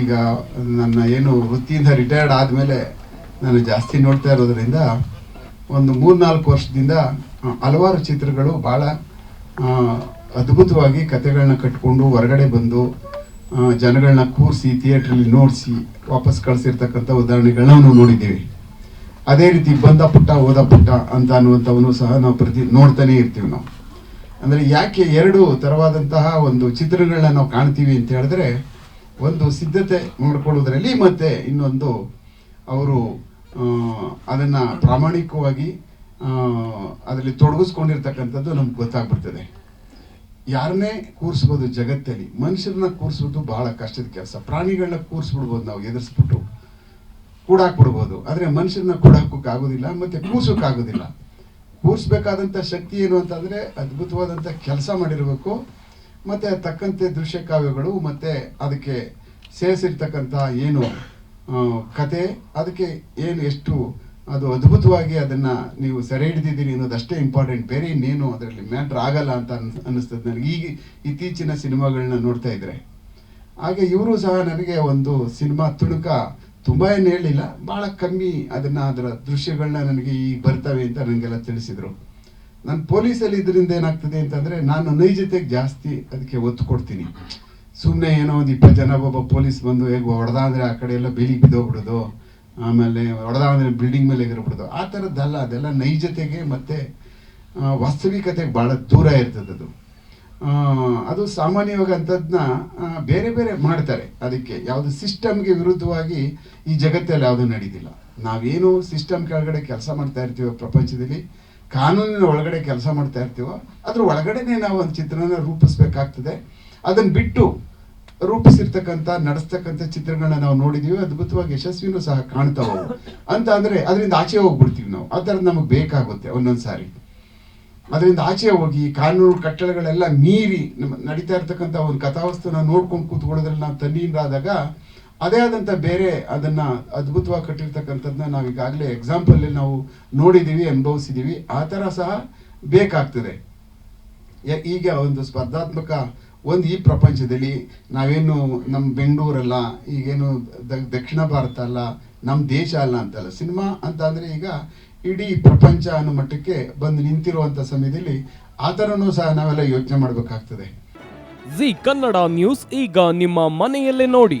ಈಗ ನನ್ನ ಏನು ವೃತ್ತಿಯಿಂದ ರಿಟೈರ್ಡ್ ಆದಮೇಲೆ ನಾನು ಜಾಸ್ತಿ ನೋಡ್ತಾ ಇರೋದ್ರಿಂದ ಒಂದು ಮೂರ್ನಾಲ್ಕು ವರ್ಷದಿಂದ ಹಲವಾರು ಚಿತ್ರಗಳು ಭಾಳ ಅದ್ಭುತವಾಗಿ ಕತೆಗಳನ್ನ ಕಟ್ಕೊಂಡು ಹೊರಗಡೆ ಬಂದು ಜನಗಳನ್ನ ಕೂರಿಸಿ ಥಿಯೇಟ್ರಲ್ಲಿ ನೋಡಿಸಿ, ವಾಪಸ್ ಕಳಿಸಿರ್ತಕ್ಕಂಥ ಉದಾಹರಣೆಗಳನ್ನ ನಾವು ನೋಡಿದ್ದೀವಿ. ಅದೇ ರೀತಿ ಬಂದ ಪುಟ್ಟ, ಹೋದ ಪುಟ್ಟ ಅಂತ ಅನ್ನುವಂಥವನ್ನು ಸಹ ನಾವು ಪ್ರತಿ ನೋಡ್ತಾನೆ ಇರ್ತೀವಿ ನಾವು. ಅಂದರೆ ಯಾಕೆ ಎರಡು ಥರವಾದಂತಹ ಒಂದು ಚಿತ್ರಗಳನ್ನ ನಾವು ಕಾಣ್ತೀವಿ ಅಂತ ಹೇಳಿದ್ರೆ ಒಂದು ಸಿದ್ಧತೆ ಮಾಡಿಕೊಳ್ಳೋದ್ರಲ್ಲಿ ಮತ್ತೆ ಇನ್ನೊಂದು ಅವರು ಅದನ್ನು ಪ್ರಾಮಾಣಿಕವಾಗಿ ಅದರಲ್ಲಿ ತೊಡಗಿಸ್ಕೊಂಡಿರ್ತಕ್ಕಂಥದ್ದು ನಮ್ಗೆ ಗೊತ್ತಾಗ್ಬಿಡ್ತದೆ. ಯಾರನ್ನೇ ಕೂರಿಸ್ಬೋದು ಜಗತ್ತಲ್ಲಿ, ಮನುಷ್ಯರನ್ನ ಕೂರಿಸೋದು ಬಹಳ ಕಷ್ಟದ ಕೆಲಸ. ಪ್ರಾಣಿಗಳನ್ನ ಕೂರಿಸ್ಬಿಡ್ಬೋದು ನಾವು, ಎದುರಿಸ್ಬಿಟ್ಟು ಕೂಡಾಕ್ಬಿಡ್ಬೋದು. ಆದರೆ ಮನುಷ್ಯರನ್ನ ಕೂಡಾಕೋಕ್ಕಾಗೋದಿಲ್ಲ, ಮತ್ತು ಕೂರ್ಸೋಕ್ಕಾಗೋದಿಲ್ಲ. ಕೂರಿಸ್ಬೇಕಾದಂಥ ಶಕ್ತಿ ಏನು ಅಂತಂದರೆ ಅದ್ಭುತವಾದಂಥ ಕೆಲಸ ಮಾಡಿರಬೇಕು. ಮತ್ತು ತಕ್ಕಂತೆ ದೃಶ್ಯ ಕಾವ್ಯಗಳು, ಮತ್ತು ಅದಕ್ಕೆ ಸೇರಿಸಿರ್ತಕ್ಕಂಥ ಏನು ಕತೆ, ಅದಕ್ಕೆ ಏನು ಎಷ್ಟು, ಅದು ಅದ್ಭುತವಾಗಿ ಅದನ್ನು ನೀವು ಸೆರೆ ಹಿಡಿದಿದ್ದೀರಿ ಅನ್ನೋದಷ್ಟೇ ಇಂಪಾರ್ಟೆಂಟ್ ಬೇರೆ ಇನ್ನೇನು ಅದರಲ್ಲಿ ಮ್ಯಾಟ್ರ್ ಆಗಲ್ಲ ಅಂತ ಅನ್ ಅನ್ನಿಸ್ತದೆ ನನಗೆ. ಈಗ ಇತ್ತೀಚಿನ ಸಿನಿಮಾಗಳನ್ನ ನೋಡ್ತಾ ಇದ್ರೆ. ಹಾಗೆ ಇವರು ಸಹ ನನಗೆ ಒಂದು ಸಿನಿಮಾ ತುಣುಕ ತುಂಬ ಏನು ಹೇಳಿಲ್ಲ ಭಾಳ ಕಮ್ಮಿ ಅದನ್ನು, ಅದರ ದೃಶ್ಯಗಳನ್ನ ನನಗೆ ಈಗ ಬರ್ತವೆ ಅಂತ ನನಗೆಲ್ಲ ತಿಳಿಸಿದರು. ನಾನು ಪೊಲೀಸಲ್ಲಿ ಇದರಿಂದ ಏನಾಗ್ತದೆ ಅಂತಂದರೆ ನಾನು ನೈಜತೆಗೆ ಜಾಸ್ತಿ ಅದಕ್ಕೆ ಒತ್ತು ಕೊಡ್ತೀನಿ. ಸುಮ್ಮನೆ ಏನೋ ಒಂದು ಇಪ್ಪತ್ತು ಜನ ಒಬ್ಬ ಪೊಲೀಸ್ ಬಂದು ಹೇಗೆ ಹೊಡೆದ ಅಂದರೆ ಆ ಕಡೆ ಎಲ್ಲ ಬೇಲಿಗೆ ಬಿದ್ದೋಗ್ಬಿಡೋದು. ಆಮೇಲೆ ಹೊಡೆದ ಅಂದರೆ ಬಿಲ್ಡಿಂಗ್ ಮೇಲೆ ಎಗರ್ಬಿಡೋದು ಆ ಥರದ್ದಲ್ಲ, ಅದೆಲ್ಲ ನೈಜತೆಗೆ ಮತ್ತು ವಾಸ್ತವಿಕತೆಗೆ ಭಾಳ ದೂರ ಇರ್ತದದು. ಅದು ಅದು ಸಾಮಾನ್ಯವಾಗಿ ಅಂಥದ್ದನ್ನ ಬೇರೆ ಬೇರೆ ಮಾಡ್ತಾರೆ. ಅದಕ್ಕೆ ಯಾವುದು ಸಿಸ್ಟಮ್ಗೆ ವಿರುದ್ಧವಾಗಿ ಈ ಜಗತ್ತಲ್ಲಿ ಯಾವುದು ನಡೀತಿಲ್ಲ ನಾವೇನು ಸಿಸ್ಟಮ್ ಕೆಳಗಡೆ ಕೆಲಸ ಮಾಡ್ತಾ ಇರ್ತೀವೋ ಪ್ರಪಂಚದಲ್ಲಿ ಕಾನೂನಿನ ಒಳಗಡೆ ಕೆಲಸ ಮಾಡ್ತಾ ಇರ್ತೀವೋ, ಅದ್ರ ಒಳಗಡೆನೆ ನಾವು ಒಂದು ಚಿತ್ರನ ರೂಪಿಸ್ಬೇಕಾಗ್ತದೆ. ಅದನ್ನು ಬಿಟ್ಟು ರೂಪಿಸಿರ್ತಕ್ಕಂಥ, ನಡೆಸ್ತಕ್ಕಂಥ ಚಿತ್ರಗಳನ್ನ ನಾವು ನೋಡಿದೀವಿ, ಅದ್ಭುತವಾಗಿ ಯಶಸ್ವಿನೂ ಸಹ ಕಾಣ್ತಾವೆ. ಅಂತ ಅಂದ್ರೆ ಅದರಿಂದ ಆಚೆ ಹೋಗ್ಬಿಡ್ತೀವಿ ನಾವು. ಆ ಥರದ್ದು ನಮಗೆ ಬೇಕಾಗುತ್ತೆ ಒಂದೊಂದು ಸಾರಿ. ಅದರಿಂದ ಆಚೆ ಹೋಗಿ ಕಾನೂನು ಕಟ್ಟಳೆಗಳೆಲ್ಲ ಮೀರಿ ನಮ್ಮ ನಡೀತಾ ಇರ್ತಕ್ಕಂಥ ಒಂದು ಕಥಾವಸ್ತುನ ನೋಡ್ಕೊಂಡು ಕೂತ್ಕೊಳ್ಳೋದ್ರಲ್ಲಿ ನಾವು ತಲ್ಲೀನರಾದಾಗ ಅದೇ ಆದಂಥ ಬೇರೆ ಅದನ್ನ ಅದ್ಭುತವಾಗಿ ಕಟ್ಟಿರ್ತಕ್ಕಂಥದ್ದನ್ನ ನಾವು ಈಗಾಗಲೇ ಎಕ್ಸಾಂಪಲ್ ನಾವು ನೋಡಿದ್ದೀವಿ ಅನುಭವಿಸಿದ್ದೀವಿ ಆ ಥರ ಸಹ ಬೇಕಾಗ್ತದೆ. ಈಗ ಒಂದು ಸ್ಪರ್ಧಾತ್ಮಕ ಒಂದು ಈ ಪ್ರಪಂಚದಲ್ಲಿ ನಾವೇನು ನಮ್ಮ ಬೆಂಗಳೂರಲ್ಲ, ಈಗೇನು ದಕ್ಷಿಣ ಭಾರತ ಅಲ್ಲ ನಮ್ಮ ದೇಶ ಅಲ್ಲ ಅಂತಲ್ಲ. ಸಿನಿಮಾ ಅಂತ ಅಂದರೆ ಈಗ ಇಡೀ ಪ್ರಪಂಚ ಅನ್ನೋ ಮಟ್ಟಕ್ಕೆ ಬಂದು ನಿಂತಿರುವಂಥ ಸಮಯದಲ್ಲಿ ಆ ಥರನೂ ಸಹ ನಾವೆಲ್ಲ ಯೋಚನೆ ಮಾಡಬೇಕಾಗ್ತದೆ. ಜಿ ಕನ್ನಡ ನ್ಯೂಸ್ ಈಗ ನಿಮ್ಮ ಮನೆಯಲ್ಲೇ ನೋಡಿ.